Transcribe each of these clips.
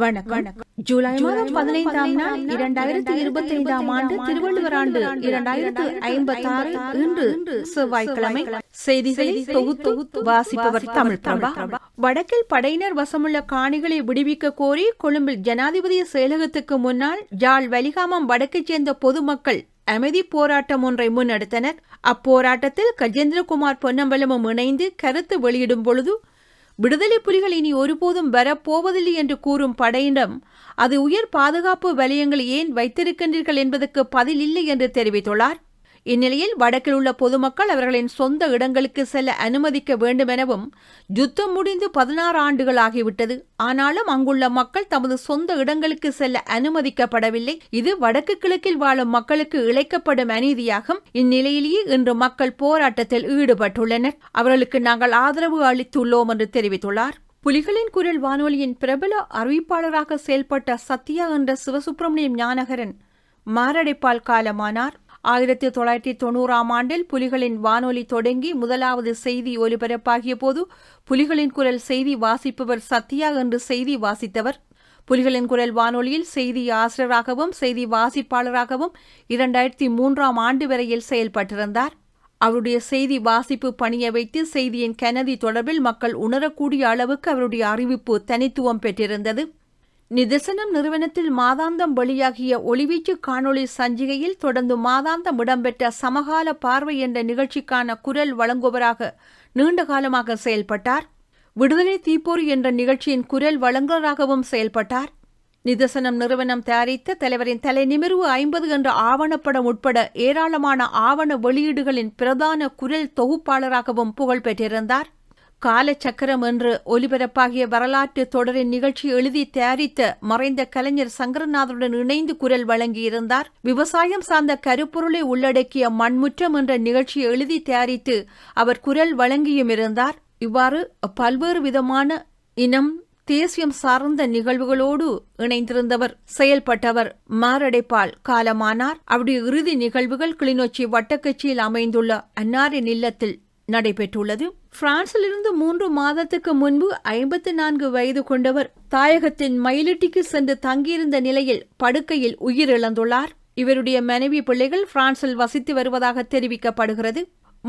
வணக்கம். ஜூலை மாதம் பதினைந்தாம் நாள் இரண்டாயிரத்தி இருபத்தி ஐந்தாம் ஆண்டு திருவள்ளுவர் ஆண்டு இரண்டாயிரத்து ஐம்பத்தி ஆறு இன்று செவ்வாய்க்கிழமை. செய்திகளை தொகுத்து வாசிப்பவர் தமிழ் பிரபா. வடக்கில் படையினர் வசமுள்ள காணிகளை விடுவிக்க கோரி கொழும்பில் ஜனாதிபதி செயலகத்துக்கு முன்னால் ஜாழ் வலிகாமம் வடக்கைச் சேர்ந்த பொதுமக்கள் அமைதி போராட்டம் ஒன்றை முன்னெடுத்தனர். அப்போராட்டத்தில் கஜேந்திரகுமார் பொன்னம்பலமும் இணைந்து கருத்து வெளியிடும் பொழுது விடுதலை புலிகள் இனி ஒருபோதும் வரப்போவதில்லை என்று கூறும் படையிடம் அது உயர் பாதுகாப்பு வலயங்களை ஏன் வைத்திருக்கின்றீர்கள் என்பதற்கு பதில் இல்லை என்று தெரிவித்துள்ளார். இந்நிலையில் வடக்கில் உள்ள பொதுமக்கள் அவர்களின் சொந்த இடங்களுக்கு செல்ல அனுமதிக்க வேண்டுமெனவும் யுத்தம் முடிந்து பதினாறு ஆண்டுகள் ஆகிவிட்டது. ஆனாலும் அங்குள்ள மக்கள் தமது சொந்த இடங்களுக்கு செல்ல அனுமதிக்கப்படவில்லை. இது வடக்கு கிழக்கில் வாழும் மக்களுக்கு இழைக்கப்படும் அநீதியாகும். இந்நிலையிலேயே இன்று மக்கள் போராட்டத்தில் ஈடுபட்டுள்ளனர். அவர்களுக்கு நாங்கள் ஆதரவு அளித்துள்ளோம் என்று தெரிவித்துள்ளார். புலிகளின் குரல் வானொலியின் பிரபல அறிவிப்பாளராக செயல்பட்ட சத்யா என்ற சிவசுப்பிரமணியம் ஞானகரன் மாரடைப்பால் காலமானார். ஆயிரத்தி தொள்ளாயிரத்தி தொண்ணூறாம் ஆண்டில் புலிகளின் வானொலி தொடங்கி முதலாவது செய்தி ஒலிபரப்பாகிய போது புலிகளின் குரல் செய்தி வாசிப்பவர் சத்யா என்று செய்தி வாசித்தவர். புலிகளின் குரல் வானொலியில் செய்தி ஆசிரியராகவும் செய்தி வாசிப்பாளராகவும் இரண்டாயிரத்தி மூன்றாம் ஆண்டு வரையில் செயல்பட்டிருந்தார். அவருடைய செய்தி வாசிப்பு பணியை வைத்து செய்தியின் கனதி தொடர்பில் மக்கள் உணரக்கூடிய அளவுக்கு அவருடைய அறிவிப்பு தனித்துவம் பெற்றிருந்தது. நிதர்சனம் நிறுவனத்தில் மாதாந்தம் வெளியாகிய ஒளிவீச்சு காணொளி சஞ்சிகையில் தொடர்ந்து மாதாந்தம் இடம்பெற்ற சமகால பார்வை என்ற நிகழ்ச்சிக்கான குரல் வழங்குவராக நீண்ட காலமாக செயல்பட்டார். விடுதலை தீப்போர் என்ற நிகழ்ச்சியின் குரல் வழங்குவராகவும் செயல்பட்டார். நிதர்சனம் நிறுவனம் தயாரித்த தலைவரின் தலை நிமிர்வு ஐம்பது என்ற ஆவணப்படம் உட்பட ஏராளமான ஆவண வெளியீடுகளின் பிரதான குரல் தொகுப்பாளராகவும் புகழ் பெற்றிருந்தார் காலச்சக்கரம் என்று ஒலிபரப்பாகிய வரலாற்று தொடரின் நிகழ்ச்சி எழுதி தயாரித்த மறைந்த கலைஞர் சங்கரநாதருடன் இணைந்து குரல் வழங்கியிருந்தார். விவசாயம் சார்ந்த கருப்பொருளை உள்ளடக்கிய மண்முற்றம் என்ற நிகழ்ச்சி எழுதி தயாரித்து அவர் குரல் வழங்கியும் இருந்தார். இவ்வாறு பல்வேறு விதமான இனம் தேசியம் சார்ந்த நிகழ்வுகளோடு இணைந்திருந்தவர். செயல்பட்டவர் மாரடைப்பால் காலமானார். அவருடைய இறுதி நிகழ்வுகள் கிளிநொச்சி வட்டக்கட்சியில் அமைந்துள்ள அன்னாரின் இல்லத்தில் நடைபெற்றுள்ளது. பிரான்சிலிருந்து மூன்று மாதத்துக்கு முன்பு ஐம்பத்தி நான்கு வயது கொண்டவர் தாயகத்தின் மயிலிட்டிக்கு சென்று தங்கியிருந்த நிலையில் படுக்கையில் உயிரிழந்துள்ளார். இவருடைய மனைவி பிள்ளைகள் பிரான்சில் வசித்து வருவதாக தெரிவிக்கப்படுகிறது.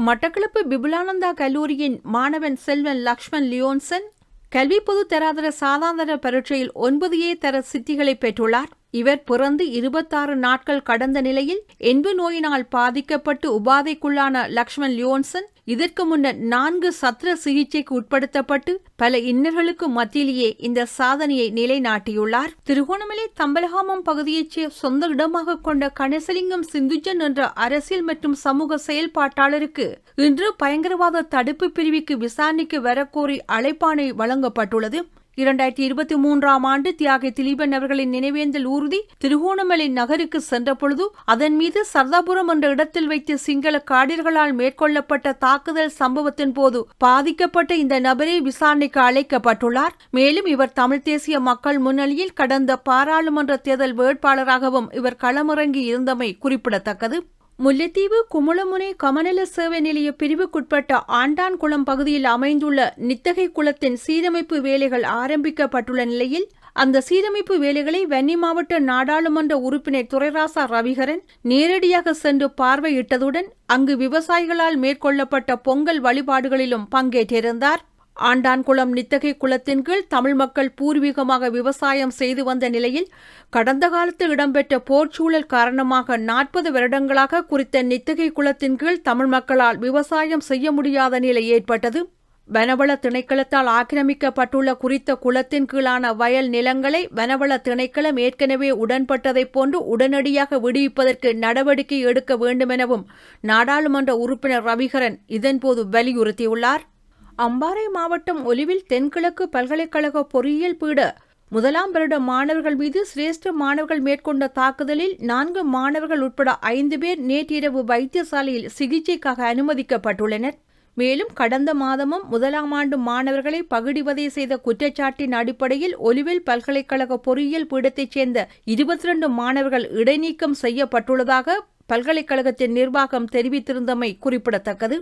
மட்டக்களப்பு பிபுலானந்தா கல்லூரியின் மாணவன் செல்வன் லக்ஷ்மண் லியோன்சன் கல்வி பொது தராதர சாதாரண பரீட்சையில் ஒன்பது ஏ தர சித்திகளை பெற்றுள்ளார். இவர் பிறந்து இருபத்தாறு நாட்கள் கடந்த நிலையில் என்பு நோயினால் பாதிக்கப்பட்டு உபாதைக்குள்ளான லக்ஷ்மண் லியோன்சன் இதற்கு முன்னர் நான்கு சத்திர சிகிச்சைக்கு உட்படுத்தப்பட்டு பல இன்னர்களுக்கு மத்தியிலேயே இந்த சாதனையை நிலைநாட்டியுள்ளார். திருகோணமலை தம்பலகாமம் பகுதியைச் சொந்த இடமாக கொண்ட கணேசலிங்கம் சிந்துஜன் என்ற அரசியல் மற்றும் சமூக செயல்பாட்டாளருக்கு இன்று பயங்கரவாத தடுப்பு பிரிவுக்கு விசாரணைக்கு வரக்கோரி அழைப்பாணை வழங்கப்பட்டுள்ளது. இரண்டாயிரத்தி இருபத்தி மூன்றாம் ஆண்டு தியாகி திலீபன் அவர்களின் நினைவேந்தல் ஊர்தி திருகோணமலை நகருக்கு சென்றபொழுது அதன் மீது சர்தாபுரம் என்ற இடத்தில் வைத்து சிங்கள காடிர்களால் மேற்கொள்ளப்பட்ட தாக்குதல் சம்பவத்தின் போது பாதிக்கப்பட்ட இந்த நபரே விசாரணைக்கு அழைக்கப்பட்டுள்ளார். மேலும் இவர் தமிழ் தேசிய மக்கள் முன்னணியில் கடந்த பாராளுமன்ற தேர்தல் வேட்பாளராகவும் இவர் களமிறங்கி இருந்தமை குறிப்பிடத்தக்கது. முல்லைத்தீவு குமுளமுனை கமநல சேவை நிலைய பிரிவுக்குட்பட்ட ஆண்டான்குளம் பகுதியில் அமைந்துள்ள நித்தகை குளத்தின் சீரமைப்பு வேலைகள் ஆரம்பிக்கப்பட்டுள்ள நிலையில் அந்த சீரமைப்பு வேலைகளை வன்னி மாவட்ட நாடாளுமன்ற உறுப்பினர் துரைராசா ரவிகரன் நேரடியாக சென்று பார்வையிட்டதுடன் அங்கு விவசாயிகளால் மேற்கொள்ளப்பட்ட பொங்கல் வழிபாடுகளிலும் பங்கேற்றிருந்தார். ஆண்டான்குளம் நித்தகை குளத்தின் கீழ் தமிழ் மக்கள் பூர்வீகமாக விவசாயம் செய்து வந்த நிலையில் கடந்த காலத்தில் இடம்பெற்ற போர்ச்சூழல் காரணமாக நாற்பது வருடங்களாக குறித்த நித்தகை குளத்தின் கீழ் தமிழ் மக்களால் விவசாயம் செய்ய முடியாத நிலை ஏற்பட்டது. வனவள திணைக்களத்தால் ஆக்கிரமிக்கப்பட்டுள்ள குறித்த குளத்தின் கீழான வயல் நிலங்களை வனவள திணைக்களம் ஏற்கனவே உடன்பட்டதைப் போன்று உடனடியாக விடுவிப்பதற்கு நடவடிக்கை எடுக்க வேண்டுமெனவும் நாடாளுமன்ற உறுப்பினர் ரவிகரன் இதன்போது வலியுறுத்தியுள்ளார். அம்பாறை மாவட்டம் ஒலிவில் தென்கிழக்கு பல்கலைக்கழக பொறியியல் பீட. முதலாம் வருட மாணவர்கள் மீது சிரேஷ்ட மாணவர்கள் மேற்கொண்ட தாக்குதலில் நான்கு மாணவர்கள் உட்பட ஐந்து பேர் நேற்றிரவு வைத்தியசாலையில் சிகிச்சைக்காக அனுமதிக்கப்பட்டுள்ளனர். மேலும் கடந்த மாதமும் முதலாம் ஆண்டு மாணவர்களை பகுடிவதை செய்த குற்றச்சாட்டின் அடிப்படையில் ஒலிவில் பல்கலைக்கழக பொறியியல் பீடத்தைச் சேர்ந்த இருபத்தி ரெண்டு மாணவர்கள் இடைநீக்கம் செய்யப்பட்டுள்ளதாக பல்கலைக்கழகத்தின் நிர்வாகம் தெரிவித்திருந்தமை குறிப்பிடத்தக்கது.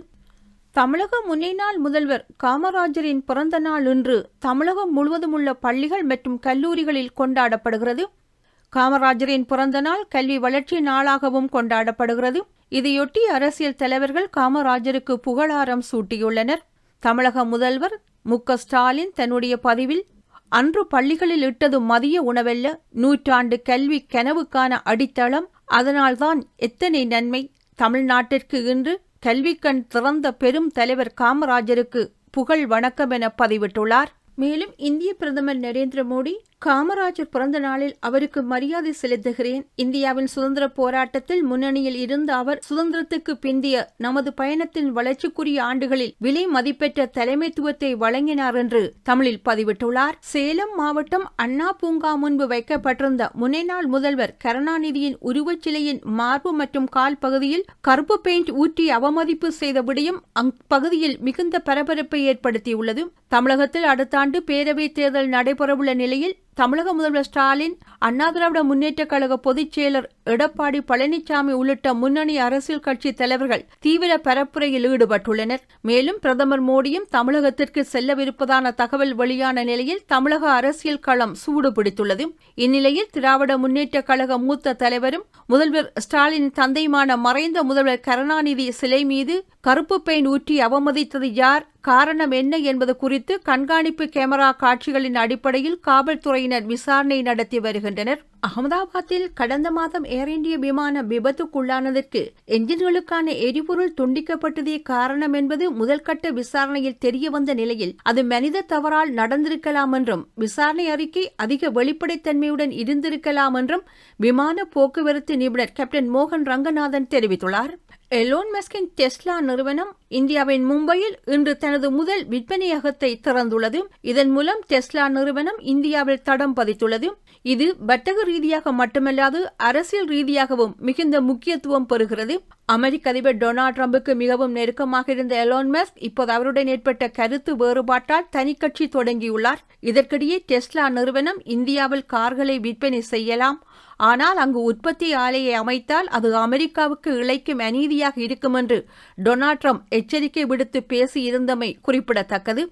தமிழக முன்னாள் முதல்வர் காமராஜரின் பிறந்த நாள் இன்று தமிழகம் முழுவதும் உள்ள பள்ளிகள் மற்றும் கல்லூரிகளில் கொண்டாடப்படுகிறது. காமராஜரின் பிறந்த நாள் கல்வி வளர்ச்சி நாளாகவும் கொண்டாடப்படுகிறது. இதையொட்டி அரசியல் தலைவர்கள் காமராஜருக்கு புகழாரம் சூட்டியுள்ளனர். தமிழக முதல்வர் மு. ஸ்டாலின் தன்னுடைய பதிவில் அன்று பள்ளிகளில் இட்டது மதிய உணவல்ல நூற்றாண்டு கல்வி கனவுக்கான அடித்தளம். அதனால்தான் எத்தனை நன்மை. தமிழ்நாட்டிற்கு இன்று கல்விக்கண் திறந்த பெரும் தலைவர் காமராஜருக்கு புகழ் வணக்கம் என பதிவிட்டுள்ளார். மேலும் இந்திய பிரதமர் நரேந்திர மோடி காமராஜர் பிறந்த நாளில் அவருக்கு மரியாதை செலுத்துகிறேன். இந்தியாவின் சுதந்திர போராட்டத்தில் முன்னணியில் இருந்த அவர் சுதந்திரத்துக்கு பிந்திய நமது பயணத்தின் வளர்ச்சிக்குரிய ஆண்டுகளில் விலை மதிப்பெற்ற தலைமைத்துவத்தை வழங்கினார் என்று தமிழில் பதிவிட்டுள்ளார். சேலம் மாவட்டம் அண்ணா பூங்கா முன்பு வைக்கப்பட்டிருந்த முனைநாள் முதல்வர் கருணாநிதியின் உருவச்சிலையின் மார்பு மற்றும் கால் பகுதியில் கருப்பு பெயிண்ட் ஊற்றி அவமதிப்பு செய்த விடயம் அப்பகுதியில் மிகுந்த பரபரப்பை ஏற்படுத்தியுள்ளது. தமிழகத்தில் அடுத்த ஆண்டு பேரவைத் தேர்தல் நடைபெறவுள்ள நிலையில் தமிழக முதல்வர் ஸ்டாலின் அண்ணா திராவிட முன்னேற்ற கழக பொதுச் செயலர் எடப்பாடி பழனிசாமி உள்ளிட்ட முன்னணி அரசியல் கட்சி தலைவர்கள் தீவிர பரப்புரையில் ஈடுபட்டுள்ளனர். மேலும் பிரதமர் மோடியும் தமிழகத்திற்கு செல்லவிருப்பதான தகவல் வெளியான நிலையில் தமிழக அரசியல் களம் சூடு பிடித்துள்ளது. இந்நிலையில் திராவிட முன்னேற்ற கழக மூத்த தலைவரும் முதல்வர் ஸ்டாலின் தந்தையுமான மறைந்த முதல்வர் கருணாநிதி சிலை மீது கருப்பு பெயின் ஊற்றி அவமதித்தது யார்? காரணம் என்ன என்பது குறித்து கண்காணிப்பு கேமரா காட்சிகளின் அடிப்படையில் காவல்துறை காவல்துறையினர் விசாரணை நடத்தி வருகின்றனர். அகமதாபாத்தில் கடந்த மாதம் ஏர் இந்திய விமானம் விபத்துக்குள்ளானதற்கு என்ஜின்களுக்கான எரிபொருள் துண்டிக்கப்பட்டதே காரணம் என்பது முதல்கட்ட விசாரணையில் தெரிய வந்த நிலையில் அது மனித தவறால் நடந்திருக்கலாம் என்றும் விசாரணை அறிக்கை அதிக வெளிப்படைத்தன்மையுடன் இருந்திருக்கலாம் என்றும் விமான போக்குவரத்து நிபுணர் கேப்டன் மோகன் ரங்கநாதன் தெரிவித்துள்ளார். எலோன் மஸ்கின் டெஸ்லா நிறுவனம் இந்தியாவின் மும்பையில் இன்று தனது முதல் விற்பனையகத்தை திறந்துள்ளது. இதன் மூலம் டெஸ்லா நிறுவனம் இந்தியாவில் தடம் பதித்துள்ளது. இது வர்த்தக ரீதியாக மட்டுமல்லாது அரசியல் ரீதியாகவும் மிகுந்த முக்கியத்துவம் பெறுகிறது. அமெரிக்க அதிபர் டொனால்ட் ட்ரம்புக்கு மிகவும் நெருக்கமாக இருந்த எலோன் மஸ்க் இப்போது அவருடன் ஏற்பட்ட கருத்து வேறுபாட்டால் தனிக்கட்சி தொடங்கியுள்ளார். இதற்கிடையே டெஸ்லா நிறுவனம் இந்தியாவில் கார்களை விற்பனை செய்யலாம். ஆனால் அங்கு உற்பத்தி ஆலையை அமைத்தால் அது அமெரிக்காவுக்கு இழைக்கும் அநீதியாக இருக்கும் என்று டொனால்ட் ட்ரம்ப் எச்சரிக்கை விடுத்து பேசியிருந்தமை குறிப்பிடத்தக்கது.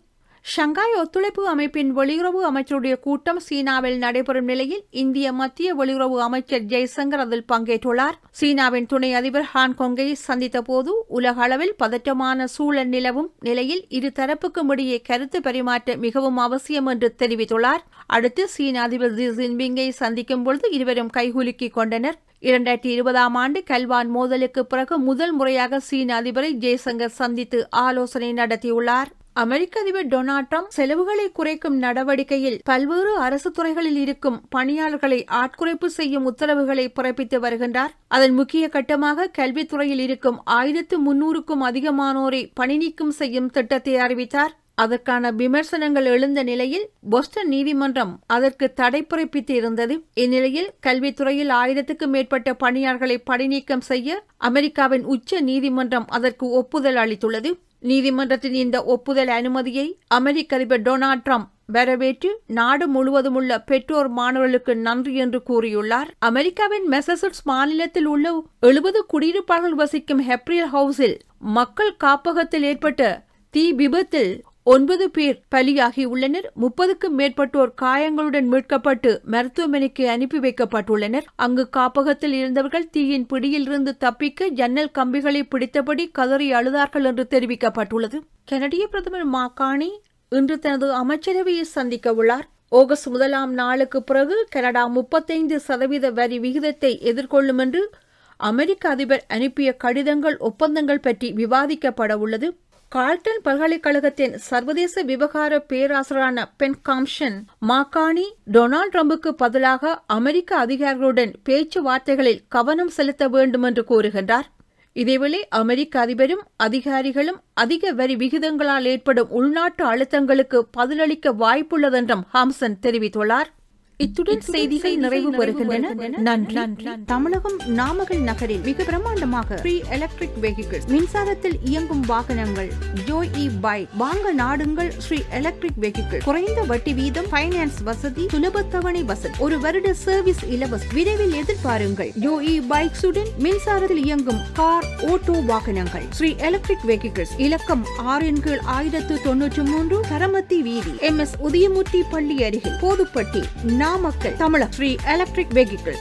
ஷங்காய் ஒத்துழைப்பு அமைப்பின் வெளியுறவு அமைச்சருடைய கூட்டம் சீனாவில் நடைபெறும் நிலையில் இந்திய மத்திய வெளியுறவு அமைச்சர் ஜெய்சங்கர் அதில் பங்கேற்றுள்ளார். சீனாவின் துணை அதிபர் ஹாங்காங்கை சந்தித்த போது உலக அளவில் பதற்றமான சூழல் நிலவும் நிலையில் இரு தரப்புக்கும் இடையே கருத்து பரிமாற்ற மிகவும் அவசியம் என்று தெரிவித்துள்ளார். அடுத்து சீன அதிபர் ஜி ஜின்பிங்கை சந்திக்கும் பொழுது இருவரும் கைகுலுக்கிக் கொண்டனர். இரண்டாயிரத்தி இருபதாம் ஆண்டு கல்வான் மோதலுக்கு பிறகு முதல் முறையாக சீன அதிபரை ஜெய்சங்கர் சந்தித்து ஆலோசனை நடத்தியுள்ளார். அமெரிக்க அதிபர் டொனால்ட் ட்ரம்ப் செலவுகளை குறைக்கும் நடவடிக்கையில் பல்வேறு அரசு துறைகளில் இருக்கும் பணியாளர்களை ஆட்குறைப்பு செய்யும் உத்தரவுகளை பிறப்பித்து வருகின்றார். அதன் முக்கிய கட்டமாக கல்வித்துறையில் இருக்கும் ஆயிரத்து முன்னூறுக்கும் அதிகமானோரை பணி நீக்கம் செய்யும் திட்டத்தை அறிவித்தார். அதற்கான விமர்சனங்கள் எழுந்த நிலையில் பொஸ்டன் நீதிமன்றம் அதற்கு தடை பிறப்பித்து இருந்தது இந்நிலையில் கல்வித்துறையில் ஆயிரத்துக்கும் மேற்பட்ட பணியாளர்களை பணிநீக்கம் செய்ய அமெரிக்காவின் உச்ச நீதிமன்றம் அதற்கு ஒப்புதல் அளித்துள்ளது. நீதிமன்றத்தின் இந்த ஒப்புதல் அனுமதியை அமெரிக்க அதிபர் டொனால்ட் ட்ரம்ப் வரவேற்று நாடு முழுவதும் உள்ள பெற்றோர் மாணவர்களுக்கு நன்றி என்று கூறியுள்ளார். அமெரிக்காவின் மெசசட்ஸ் மாநிலத்தில் உள்ள எழுபது குடியிருப்பாளர்கள் வசிக்கும் ஹெப்ரியல் ஹவுஸில் மக்கள் காப்பகத்தில் ஏற்பட்ட தீ விபத்தில் ஒன்பது பேர் பலியாகியுள்ளனர். முப்பதுக்கும் மேற்பட்டோர் காயங்களுடன் மீட்கப்பட்டு மருத்துவமனைக்கு அனுப்பி வைக்கப்பட்டுள்ளனர். அங்கு காப்பகத்தில் இருந்தவர்கள் தீயின் பிடியிலிருந்து தப்பிக்க ஜன்னல் கம்பிகளை பிடித்தபடி கதறி அழுதார்கள் என்று தெரிவிக்கப்பட்டுள்ளது. கனடிய பிரதமர் மாகாணி இன்று தனது அமைச்சரவையை சந்திக்க உள்ளார். ஆகஸ்ட் முதலாம் நாளுக்கு பிறகு கனடா முப்பத்தைந்து சதவீத வரி விகிதத்தை எதிர்கொள்ளும் என்று அமெரிக்க அதிபர் அனுப்பிய கடிதங்கள் ஒப்பந்தங்கள் பற்றி விவாதிக்கப்பட உள்ளது கால்டன் பல்கலைக்கழகத்தின் சர்வதேச விவகார பேராசிரியரான பென் காம்ஷன் மாகாணி டொனால்ட் ட்ரம்புக்கு பதிலாக அமெரிக்க அதிகாரிகளுடன் பேச்சுவார்த்தைகளில் கவனம் செலுத்த வேண்டும் என்று கூறுகின்றார். இதேவேளை அமெரிக்க அதிபரும் அதிகாரிகளும் அதிக வரி விகிதங்களால் ஏற்படும் உள்நாட்டு அழுத்தங்களுக்கு பதிலளிக்க வாய்ப்புள்ளதென்றும் ஹாம்சன் தெரிவித்துள்ளார். இத்துடன் செய்திகள் நிறைவு பெறுகின்றன. நன்றி. நன்றி. தமிழகம் நாமக்கல் நகரில் மிக பிரமாண்டமாக ஃப்ரீ எலக்ட்ரிக் வெஹிக்கிள் மின்சாரத்தில் இயங்கும் வாகனங்கள் ஜோய் இ பைக் வாங்க நாடுங்கள் ஸ்ரீ எலக்ட்ரிக் வெஹிக்கிள் குறைந்த வட்டி வீதம் பைனான்ஸ் வசதி சுலப தவணை வசதி. ஒரு வருட சர்வீஸ் இலவசம். விரைவில் எதிர்பாருங்கள். ஜோ இ பைக்ஸுடன் மின்சாரத்தில் இயங்கும் கார் ஓட்டோ வாகனங்கள். ஸ்ரீ எலக்ட்ரிக் வெஹிக்கிள்ஸ் இலக்கம் ஆறின் கீழ் ஆயிரத்து தொன்னூற்று மூன்று கரமத்தி வீதி. எம் எஸ் உதயமூர்த்தி பள்ளி அருகில். போதுப்பட்டி நாமக்கல் தமிழக ஸ்ரீ எலக்ட்ரிக் வெஹிக்கிள்